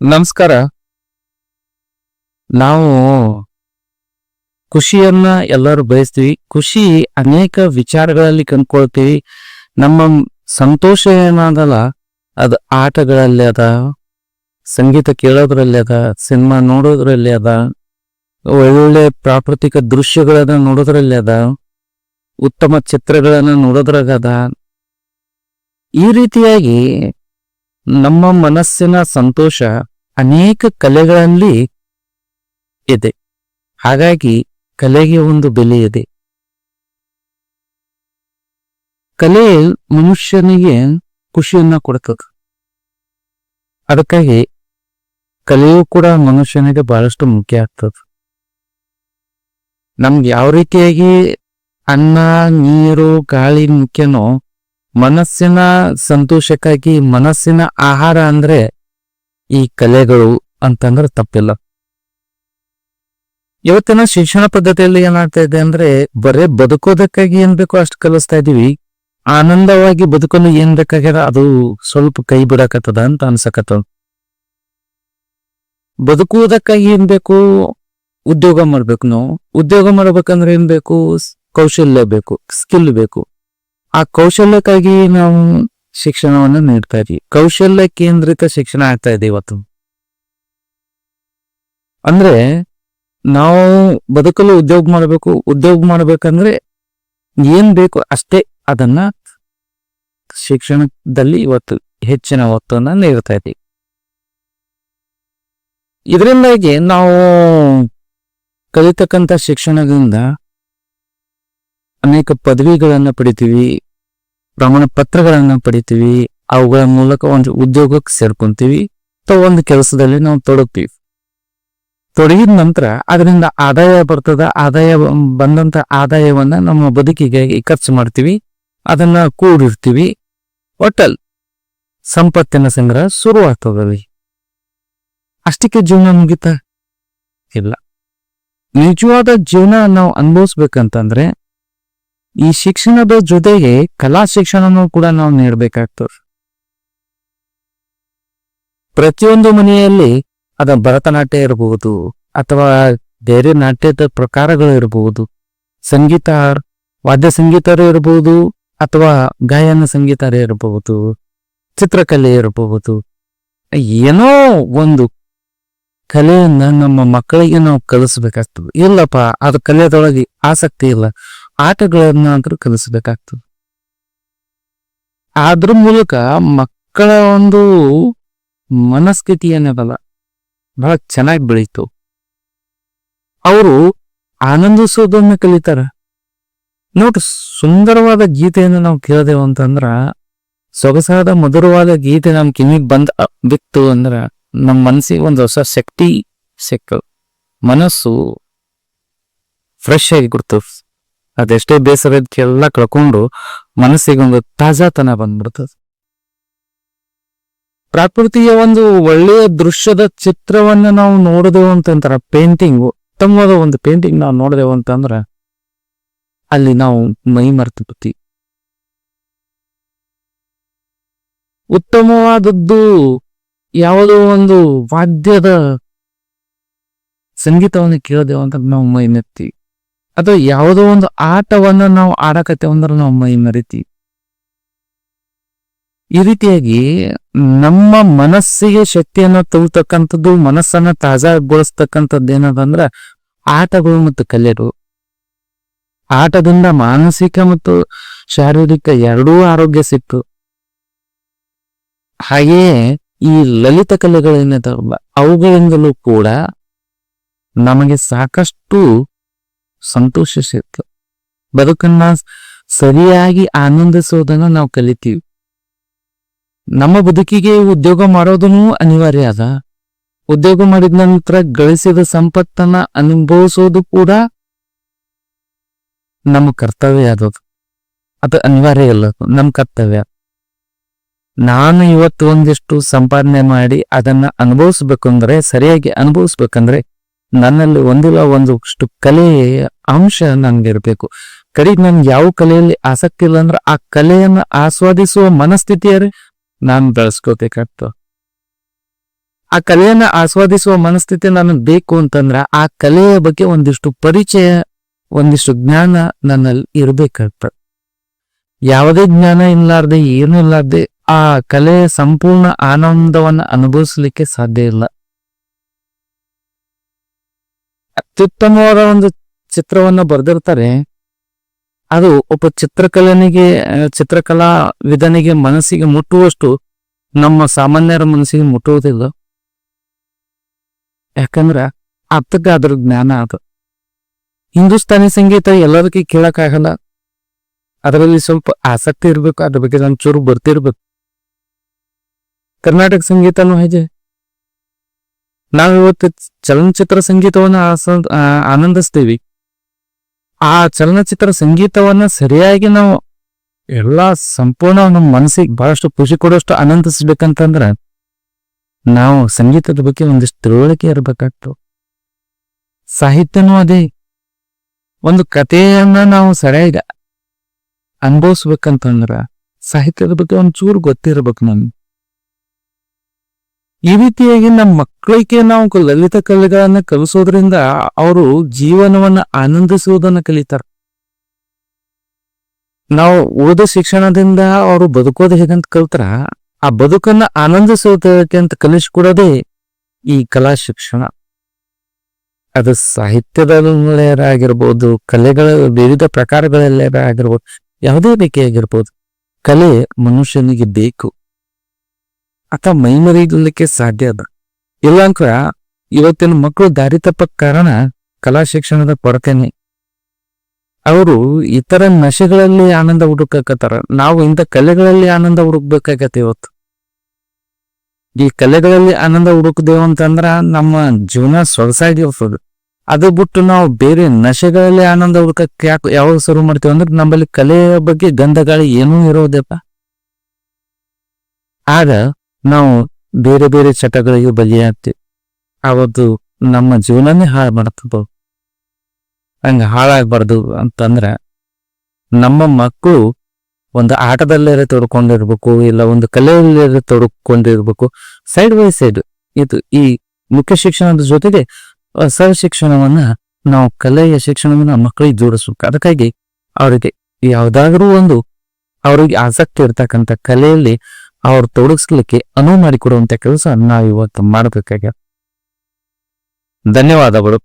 ನಮಸ್ಕಾರ. ನಾವು ಖುಷಿಯನ್ನ ಎಲ್ಲರೂ ಬಯಸ್ತೀವಿ. ಖುಷಿ ಅನೇಕ ವಿಚಾರಗಳಲ್ಲಿ ಕಂಡ್ಕೊಳ್ತೀವಿ. ನಮ್ಮ ಸಂತೋಷ ಏನಾದಲ್ಲ, ಅದು ಆಟಗಳಲ್ಲಿ ಅದ, ಸಂಗೀತ ಕೇಳೋದ್ರಲ್ಲಿ ಅದ, ಸಿನಿಮಾ ನೋಡೋದ್ರಲ್ಲಿ ಅದ, ಒಳ್ಳೊಳ್ಳೆ ಪ್ರಾಕೃತಿಕ ದೃಶ್ಯಗಳನ್ನ ನೋಡೋದ್ರಲ್ಲಿ ಅದ, ಉತ್ತಮ ಚಿತ್ರಗಳನ್ನ ನೋಡೋದ್ರಾಗ ಅದ ಈ ರೀತಿಯಾಗಿ ನಮ್ಮ ಮನಸ್ಸಿನ ಸಂತೋಷ ಅನೇಕ ಕಲೆಗಳಲ್ಲಿ ಇದೆ. ಹಾಗಾಗಿ ಕಲೆಗೆ ಒಂದು ಬೆಲೆ ಇದೆ. ಕಲೆ ಮನುಷ್ಯನಿಗೆ ಖುಷಿಯನ್ನ ಕೊಡ್ತದೆ ಅದಕ್ಕಾಗಿ ಕಲೆಯೂ ಕೂಡ ಮನುಷ್ಯನಿಗೆ ಬಹಳಷ್ಟು ಮುಖ್ಯ ಆಗ್ತದೆ. ನಮ್ಗೆ ಯಾವ ರೀತಿಯಾಗಿ ಅನ್ನ, ನೀರು, ಗಾಳಿ ಮುಖ್ಯನೋ ಮನಸ್ಸಿನ ಸಂತೋಷಕ್ಕಾಗಿ ಮನಸ್ಸಿನ ಆಹಾರ ಅಂದ್ರೆ ಈ ಕಲೆಗಳು ಅಂತಂದ್ರೆ ತಪ್ಪಿಲ್ಲ. ಇವತ್ತಿನ ಶಿಕ್ಷಣ ಪದ್ಧತಿಯಲ್ಲಿ ಏನಾಗ್ತಾ ಇದೆ ಅಂದ್ರೆ ಬರೇ ಬದುಕೋದಕ್ಕಾಗಿ ಏನ್ ಬೇಕೋ ಅಷ್ಟು ಕಲಿಸ್ತಾ ಇದೀವಿ. ಆನಂದವಾಗಿ ಬದುಕಲು ಏನ್ ಬೇಕಾಗ್ಯದ ಅದು ಸ್ವಲ್ಪ ಕೈ ಬಿಡಕತ್ತದ ಅಂತ ಅನ್ಸಕತ್ತ ಬದುಕುವುದಕ್ಕಾಗಿ ಏನ್ ಬೇಕು? ಉದ್ಯೋಗ ಮಾಡ್ಬೇಕು ನಾವು. ಉದ್ಯೋಗ ಮಾಡ್ಬೇಕಂದ್ರೆ ಏನ್ ಬೇಕು? ಕೌಶಲ್ಯ ಬೇಕು ಸ್ಕಿಲ್ ಬೇಕು. ಆ ಕೌಶಲ್ಯಕ್ಕಾಗಿ ನಾವು ಶಿಕ್ಷಣವನ್ನು ನೀಡ್ತಾ ಇದೀವಿ ಕೌಶಲ್ಯ ಕೇಂದ್ರಿತ ಶಿಕ್ಷಣ ಆಗ್ತಾ ಇದೆ ಇವತ್ತು. ಅಂದ್ರೆ ನಾವು ಬದುಕಲು ಉದ್ಯೋಗ ಮಾಡಬೇಕು, ಉದ್ಯೋಗ ಮಾಡ್ಬೇಕಂದ್ರೆ ಏನ್ ಬೇಕು ಅಷ್ಟೇ ಅದನ್ನ ಶಿಕ್ಷಣದಲ್ಲಿ ಇವತ್ತು ಹೆಚ್ಚಿನ ಒತ್ತನ್ನ ನೀಡ್ತಾ ಇದ್ದೀವಿ. ಇದರಿಂದಾಗಿ ನಾವು ಕಲಿತಕ್ಕಂಥ ಶಿಕ್ಷಣದಿಂದ ಅನೇಕ ಪದವಿಗಳನ್ನ ಪಡಿತೀವಿ, ಪ್ರಮಾಣ ಪತ್ರಗಳನ್ನು ಪಡಿತೀವಿ, ಅವುಗಳ ಮೂಲಕ ಒಂದು ಉದ್ಯೋಗಕ್ಕೆ ಸೇರ್ಕೊಂತೀವಿ, ಅಥವಾ ಒಂದು ಕೆಲಸದಲ್ಲಿ ನಾವು ತೊಡಗ್ತೀವಿ. ತೊಡಗಿದ ನಂತರ ಅದರಿಂದ ಆದಾಯ ಬರ್ತದ, ಆದಾಯ ಬಂದಂತ ಆದಾಯವನ್ನ ನಮ್ಮ ಬದುಕಿಗೆ ಖರ್ಚು ಮಾಡ್ತೀವಿ, ಅದನ್ನ ಕೂಡಿರ್ತೀವಿ. ಒಟ್ಟಲ್ ಸಂಪತ್ತಿನ ಸಂಗ್ರಹ ಶುರು ಆಗ್ತದಲ್ಲಿ ಅಷ್ಟಕ್ಕೆ ಜೀವನ ಮುಗಿತ ಇಲ್ಲ. ನಿಜವಾದ ಜೀವನ ನಾವು ಅನುಭವಿಸ್ಬೇಕಂತಂದ್ರೆ ಈ ಶಿಕ್ಷಣದ ಜೊತೆಗೆ ಕಲಾ ಶಿಕ್ಷಣನೂ ಕೂಡ ನಾವು ನೀಡಬೇಕಾಗ್ತದೆ. ಪ್ರತಿಯೊಂದು ಮನೆಯಲ್ಲಿ ಅದ ಭರತನಾಟ್ಯ ಇರಬಹುದು ಅಥವಾ ಬೇರೆ ನಾಟ್ಯದ ಪ್ರಕಾರಗಳು ಇರಬಹುದು ಸಂಗೀತ, ವಾದ್ಯ ಸಂಗೀತರು ಇರಬಹುದು ಅಥವಾ ಗಾಯನ ಸಂಗೀತ ಇರಬಹುದು ಚಿತ್ರಕಲೆ ಇರಬಹುದು ಏನೋ ಒಂದು ಕಲೆಯನ್ನ ನಮ್ಮ ಮಕ್ಕಳಿಗೆ ನಾವು ಕಲಿಸ್ಬೇಕಾಗ್ತದೆ. ಇಲ್ಲಪ್ಪ, ಅದು ಕಲೆಯದೊಳಗೆ ಆಸಕ್ತಿ ಇಲ್ಲ. ಆಟಗಳನ್ನಾದ್ರೂ ಕಲಿಸಬೇಕಾಗ್ತದೆ. ಅದ್ರ ಮೂಲಕ ಮಕ್ಕಳ ಒಂದು ಮನಸ್ಥಿತಿ ಏನದಲ್ಲ ಬಹಳ ಚೆನ್ನಾಗಿ ಬೆಳೀತು. ಅವರು ಆನಂದಿಸೋದನ್ನ ಕಲಿತಾರ. ನೋಡ್ರಿ, ಸುಂದರವಾದ ಗೀತೆಯನ್ನು ನಾವು ಕೇಳಿದೆವು ಅಂತಂದ್ರ, ಸೊಗಸಾದ ಮಧುರವಾದ ಗೀತೆ ನಮ್ ಕಿವಿಗ್ ಬಂದ್ ಬಿತ್ತು ಅಂದ್ರ ನಮ್ಮ ಮನಸ್ಸಿಗೆ ಒಂದು ಹೊಸ ಶಕ್ತಿ ಸಿಕ್ಕ ಮನಸ್ಸು ಫ್ರೆಶ್ ಆಗಿ ಕೊಡ್ತದ ಅದೆಷ್ಟೇ ಬೇಸರ ಇದಕ್ಕೆಲ್ಲ ಕಳ್ಕೊಂಡು ಮನಸ್ಸಿಗೆ ಒಂದು ತಾಜಾತನ ಬಂದ್ಬಿಡ್ತದೆ. ಪ್ರಕೃತಿಯ ಒಂದು ಒಳ್ಳೆಯ ದೃಶ್ಯದ ಚಿತ್ರವನ್ನ ನಾವು ನೋಡಿದೆವು ಅಂತಂತಾರ ಪೇಂಟಿಂಗ್. ಉತ್ತಮವಾದ ಒಂದು ಪೇಂಟಿಂಗ್ ನಾವು ನೋಡಿದೆವು ಅಂತಂದ್ರೆ ಅಲ್ಲಿ ನಾವು ಮೈ ಮರ್ತಿ ಉತ್ತಮವಾದದ್ದು ಯಾವುದೋ ಒಂದು ವಾದ್ಯದ ಸಂಗೀತವನ್ನು ಕೇಳಿದೆವು ಅಂತ ನಾವು ಮೈ ಮೆತ್ತೀವಿ. ಅಥವಾ ಯಾವುದೋ ಒಂದು ಆಟವನ್ನ ನಾವು ಆಡಕತ್ತೇವೆ ಅಂದ್ರೆ ನಾವು ಮೈ ಮರಿತೀವಿ. ಈ ರೀತಿಯಾಗಿ ನಮ್ಮ ಮನಸ್ಸಿಗೆ ಶಕ್ತಿಯನ್ನು ತುಂಬತಕ್ಕಂಥದ್ದು ಮನಸ್ಸನ್ನ ತಾಜಾಗೊಳಿಸ್ತಕ್ಕಂಥದ್ದು ಏನದಂದ್ರ ಆಟಗಳು ಮತ್ತು ಕಲೆಗಳು. ಆಟದಿಂದ ಮಾನಸಿಕ ಮತ್ತು ಶಾರೀರಿಕ ಎರಡೂ ಆರೋಗ್ಯ ಸಿಕ್ತು. ಹಾಗೆಯೇ ಈ ಲಲಿತ ಕಲೆಗಳೇನಿದಾವಲ್ಲ, ಅವುಗಳಿಂದಲೂ ಕೂಡ ನಮಗೆ ಸಾಕಷ್ಟು ಸಂತೋಷ ಸಿಕ್ತು ಬದುಕನ್ನ ಸರಿಯಾಗಿ ಆನಂದಿಸೋದನ್ನ ನಾವು ಕಲಿತೀವಿ. ನಮ್ಮ ಬದುಕಿಗೆ ಉದ್ಯೋಗ ಮಾಡೋದನ್ನು ಅನಿವಾರ್ಯ ಅದ. ಉದ್ಯೋಗ ಮಾಡಿದ ನಂತರ ಗಳಿಸಿದ ಸಂಪತ್ತನ್ನ ಅನುಭವಿಸೋದು ಕೂಡ ನಮ್ಮ ಕರ್ತವ್ಯ ಅದು. ಅದು ಅನಿವಾರ್ಯ ಅದು ನಮ್ಮ ಕರ್ತವ್ಯ. ನಾನು ಇವತ್ತು ಒಂದಿಷ್ಟು ಸಂಪಾದನೆ ಮಾಡಿ ಅದನ್ನ ಅನುಭವಿಸ್ಬೇಕಂದ್ರೆ, ಸರಿಯಾಗಿ ಅನುಭವಿಸ್ಬೇಕಂದ್ರೆ ನನ್ನಲ್ಲಿ ಒಂದಿಲ್ಲ, ಒಂದಷ್ಟು ಕಲೆ ಅಂಶ ನನ್ಗಿರ್ಬೇಕು. ಕಡೆಗೆ ನನ್ಗೆ ಯಾವ ಕಲೆಯಲ್ಲಿ ಆಸಕ್ತಿ ಇಲ್ಲ ಅಂದ್ರೆ ಆ ಕಲೆಯನ್ನ ಆಸ್ವಾದಿಸುವ ಮನಸ್ಥಿತಿಯರೇ ನಾನು ಬೆಳೆಸ್ಕೋಬೇಕಾಗ್ತದೆ ಆ ಕಲೆಯನ್ನ ಆಸ್ವಾದಿಸುವ ಮನಸ್ಥಿತಿ ನನಗೆ ಬೇಕು ಅಂತಂದ್ರ ಆ ಕಲೆಯ ಬಗ್ಗೆ ಒಂದಿಷ್ಟು ಪರಿಚಯ, ಒಂದಿಷ್ಟು ಜ್ಞಾನ ನನ್ನಲ್ಲಿ ಇರಬೇಕಾಗ್ತ ಯಾವುದೇ ಜ್ಞಾನ ಇಲ್ಲಾರ್ದೆ, ಏನು ಇಲ್ಲಾರ್ದೆ ಆ ಕಲೆಯ ಸಂಪೂರ್ಣ ಆನಂದವನ್ನ ಅನುಭವಿಸ್ಲಿಕ್ಕೆ ಸಾಧ್ಯ ಇಲ್ಲ. ಅತ್ಯುತ್ತಮವಾದ ಒಂದು ಚಿತ್ರವನ್ನ ಬರೆದಿರ್ತಾರೆ. ಅದು ಒಬ್ಬ ಚಿತ್ರಕಲನಿಗೆ, ಚಿತ್ರಕಲಾ ವಿಧನಿಗೆ ಮನಸ್ಸಿಗೆ ಮುಟ್ಟುವಷ್ಟು ನಮ್ಮ ಸಾಮಾನ್ಯರ ಮನಸ್ಸಿಗೆ ಮುಟ್ಟುವುದಿಲ್ಲ. ಯಾಕಂದ್ರ ಅರ್ಥಕ್ಕೆ ಅದ್ರ ಜ್ಞಾನ ಅದು. ಹಿಂದೂಸ್ತಾನಿ ಸಂಗೀತ ಎಲ್ಲದಕ್ಕೆ ಕೇಳಕ್ಕಾಗಲ್ಲ. ಅದರಲ್ಲಿ ಸ್ವಲ್ಪ ಆಸಕ್ತಿ ಇರಬೇಕು, ಅದ್ರ ಬಗ್ಗೆ ಚೂರು ಬರ್ತಿರ್ಬೇಕು. ಕರ್ನಾಟಕ ಸಂಗೀತನೂ ಹೇಗೆ. ನಾವಿವತ್ತು ಚಲನಚಿತ್ರ ಸಂಗೀತವನ್ನ ಆನಂದಿಸ್ತೀವಿ. ಆ ಚಲನಚಿತ್ರ ಸಂಗೀತವನ್ನ ಸರಿಯಾಗಿ ನಾವು ಎಲ್ಲಾ ಸಂಪೂರ್ಣ ನಮ್ಮ ಮನಸ್ಸಿಗೆ ಬಹಳಷ್ಟು ಖುಷಿ ಕೊಡೋಷ್ಟು ಆನಂದಿಸ್ಬೇಕಂತಂದ್ರ ನಾವು ಸಂಗೀತದ ಬಗ್ಗೆ ಒಂದಿಷ್ಟು ತಿಳುವಳಿಕೆ ಇರಬೇಕಾಗ್ತದೆ. ಸಾಹಿತ್ಯನೂ ಅದೇ. ಒಂದು ಕಥೆಯನ್ನ ನಾವು ಸರಿಯಾಗಿ ಅನುಭವಿಸ್ಬೇಕಂತಂದ್ರ ಸಾಹಿತ್ಯದ ಬಗ್ಗೆ ಒಂಚೂರು ಗೊತ್ತಿರ್ಬೇಕು ನಮ್ಗೆ. ಈ ರೀತಿಯಾಗಿ ನಮ್ಮ ಮಕ್ಕಳಿಗೆ ನಾವು ಲಲಿತ ಕಲೆಗಳನ್ನ ಕಲಿಸೋದ್ರಿಂದ ಅವರು ಜೀವನವನ್ನ ಆನಂದಿಸುವುದನ್ನ ಕಲಿತಾರ. ನಾವು ಓದೋ ಶಿಕ್ಷಣದಿಂದ ಅವರು ಬದುಕೋದು ಹೇಗಂತ ಕಲ್ತರ? ಆ ಬದುಕನ್ನ ಆನಂದಿಸೋದಕ್ಕೆ ಅಂತ ಕಲಿಸ್ಕೊಡೋದೇ ಈ ಕಲಾ ಶಿಕ್ಷಣ. ಅದು ಸಾಹಿತ್ಯದಲ್ಲಾಗಿರ್ಬೋದು ಕಲೆಗಳ ವಿವಿಧ ಪ್ರಕಾರಗಳಲ್ಲೇ ಆಗಿರ್ಬೋದು ಯಾವುದೇ ಬೇಕೇ ಆಗಿರ್ಬೋದು ಕಲೆ ಮನುಷ್ಯನಿಗೆ ಬೇಕು. ಆತ ಮೈಮರಿಲಿಕ್ಕೆ ಸಾಧ್ಯ ಅದ. ಇಲ್ಲಾಂದ್ರ ಇವತ್ತಿನ ಮಕ್ಕಳು ದಾರಿ ತಪ್ಪಕ್ ಕಾರಣ ಕಲಾ ಶಿಕ್ಷಣದ ಕೊರತೆನೆ. ಅವರು ಇತರ ನಶೆಗಳಲ್ಲಿ ಆನಂದ ಹುಡುಕಕತ್ತಾರ. ನಾವು ಇಂಥ ಕಲೆಗಳಲ್ಲಿ ಆನಂದ ಹುಡುಕ್ಬೇಕಾಗತ್ತೆ ಇವತ್ತು. ಈ ಕಲೆಗಳಲ್ಲಿ ಆನಂದ ಹುಡುಕದೇವು ಅಂತಂದ್ರ ನಮ್ಮ ಜೀವನ ಸೊಗಸಾಗಿ ಹೋಗ್ತದೆ. ಅದು ಬಿಟ್ಟು ನಾವು ಬೇರೆ ನಶೆಗಳಲ್ಲಿ ಆನಂದ ಹುಡುಕಕ್ಕೆ ಯಾಕೆ ಯಾವಾಗ ಶುರು ಮಾಡ್ತೀವಿ ಅಂದ್ರೆ ನಮ್ಮಲ್ಲಿ ಕಲೆಯ ಬಗ್ಗೆ ಗಂಧಗಾಳಿ ಏನೂ ಇರೋದಪ್ಪ ಆಗ ನಾವು ಬೇರೆ ಬೇರೆ ಚಟಗಳಿಗೆ ಬಲಿಯಾಗ್ತೀವಿ. ಅವತ್ತು ನಮ್ಮ ಜೀವನನೇ ಹಾಳು ಮಾಡ್ಕೋಬಹುದು ಹಂಗೆ ಹಾಳಾಗಬಾರ್ದು ಅಂತಂದ್ರೆ ನಮ್ಮ ಮಕ್ಕಳು ಒಂದು ಆಟದಲ್ಲೇ ತೊಡ್ಕೊಂಡಿರ್ಬೇಕು, ಇಲ್ಲ ಒಂದು ಕಲೆಯಲ್ಲೇ ತೊಡ್ಕೊಂಡಿರ್ಬೇಕು. ಸೈಡ್ ಬೈ ಸೈಡ್ ಇದು ಈ ಮುಖ್ಯ ಶಿಕ್ಷಣದ ಜೊತೆಗೆ ಸಹ ಶಿಕ್ಷಣವನ್ನ ನಾವು ಕಲೆಯ ಶಿಕ್ಷಣವನ್ನ ಮಕ್ಕಳಿಗೆ ಜೋಡಿಸ್ಬೇಕು. ಅದಕ್ಕಾಗಿ ಅವರಿಗೆ ಯಾವ್ದಾದ್ರೂ ಒಂದು ಅವರಿಗೆ ಆಸಕ್ತಿ ಇರ್ತಕ್ಕಂಥ ಕಲೆಯಲ್ಲಿ ಅವ್ರು ತೊಡಗಿಸ್ಲಿಕ್ಕೆ ಅನುವು ಮಾಡಿಕೊಡುವಂತ ಕೆಲಸ ನಾವು ಇವತ್ತು ಮಾಡಬೇಕಾಗ್ಯ ಧನ್ಯವಾದಗಳು.